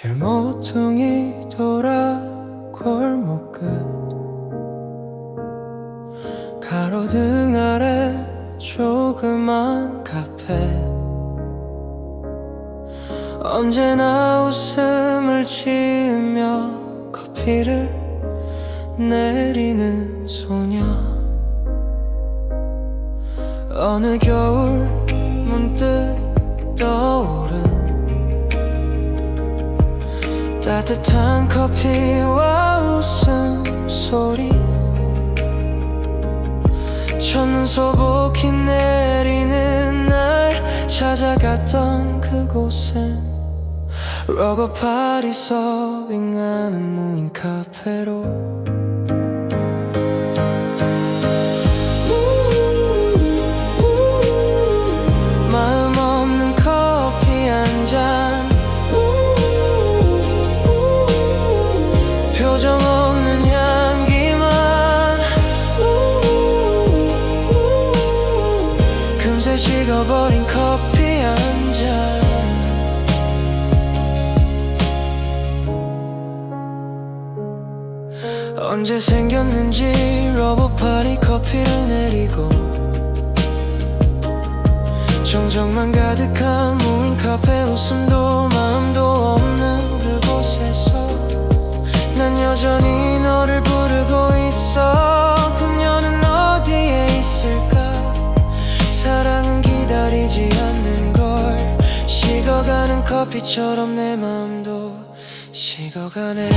길모퉁이 돌아 골목 끝. 가로등 아래 조그만 카페. 언제나 웃음을 지으며 커피를 내리는 소녀. 어느 겨울 문득 떠오른 따뜻한 커피와 웃음소리. 첫눈 소복히 내리는 날 찾아갔던 그곳엔 러거 파리 서빙하는 무인 카페로 금세 식어버린 커피 한 잔. 언제 생겼는지 러버파리 커피를 내리고 정적만 가득한 무인 카페 웃음도 마음도 없는 그곳에서 난 여전히 너를 부르고 있어 커피처럼 내 마음도 식어가네